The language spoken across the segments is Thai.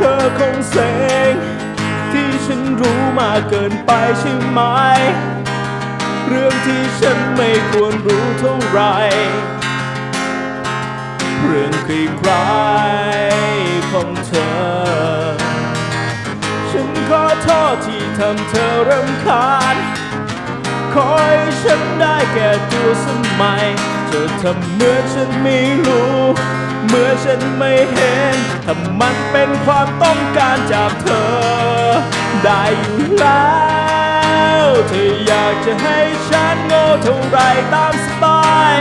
ธอคงเสงที่ฉันรู้มาเกินไปใช่ไหม เรื่องที่ฉันไม่ควรรู้เท่าไร เรื่องใครๆของเธอ ฉันขอโทษที่ทำเธอรำคาญขอให้ฉันได้แก่ตัวสมัยจะทำเหมือนฉันไม่รู้ เมื่อฉันไม่เห็นถ้ามันเป็นความต้องการจากเธอ ได้อยู่แล้วเธออยากจะให้ฉันโง่เท่าไรตามสบาย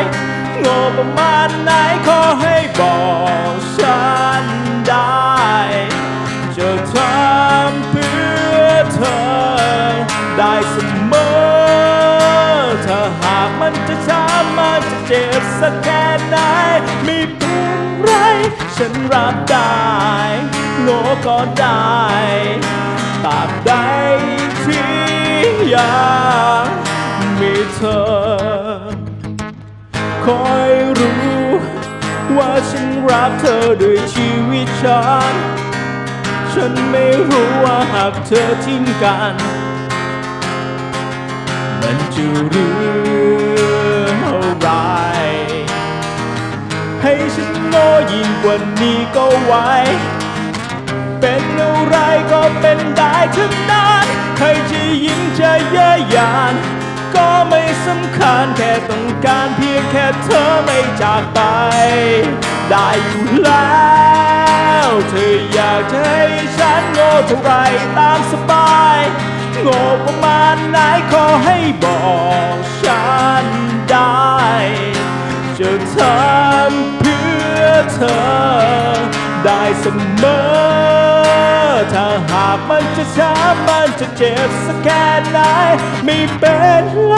โง่ประมาณไหนขอให้บอกฉันได้จะทำเพื่อเธอ ได้เสมอถ้าหากมันจะช้ำมันจะเจ็บสักแค่ไหนม่เป็น ไร ฉันรับได้โง่ก็ได้ตราบใดที่ยังมีเธอ คอยรู้ว่าฉันรักเธอด้วยชีวิตฉัน ฉันไม่รู้ว่าหากเธอทิ้งกัน มันจะรื่ นโง่ยิ่งกว่านี้ก็ไหวเป็นอะไรก็เป็นได้ทั้งนั้นใครจะยิ้มจะเย้ยยาน ก็ไม่สำคัญแค่ต้องการเพียงแค่เธอไม่จากไป ได้อยู่แล้ว เธออยากจะให้ฉันโง่เท่าไรตามสบาย โง่ประมาณไหนขอให้บอกฉันได้จะทำ เธอ ได้เสมอ ถ้าหากมันจะช้ำมันจะเจ็บสักแค่ไหนไม่เป็นไร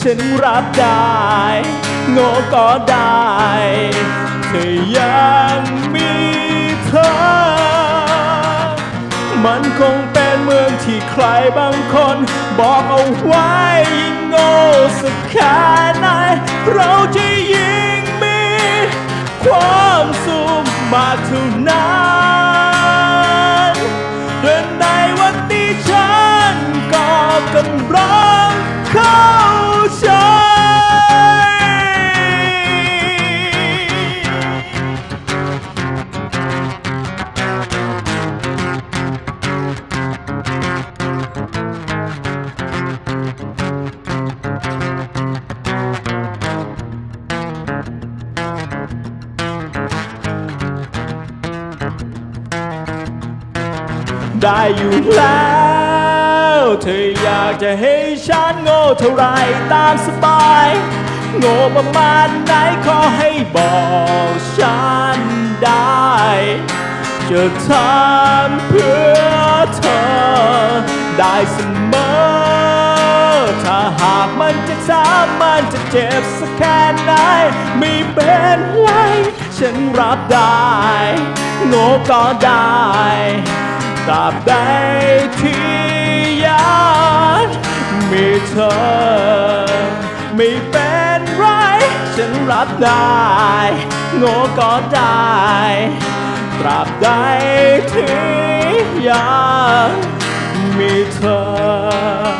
ฉันรับได้โง่ก็ได้ เธอยังมีเธอ มันคงเป็นเมืองที่ใครบางคน บอกเอาไว้ยิ่งโง่สักแค่ไหนเราจะยิ่งมีความ สุขมาเท่านั้น ได้อยู่แล้ว เธออยากจะให้ฉันโง่เท่าไรตามสบาย โง่ประมาณไหนขอให้บอกฉันได้ จะทำเพื่อเธอ ได้เสมอ ถ้าหากมันจะช้ำมันจะเจ็บสักแค่ไหนไม่เป็นไรฉันรับได้ โง่ก็ได้ ตราบใดที่ยังมีเธอ ไม่เป็นไร ฉันรับได้ โง่ก็ได้ ตราบใดที่ยังมีเธอ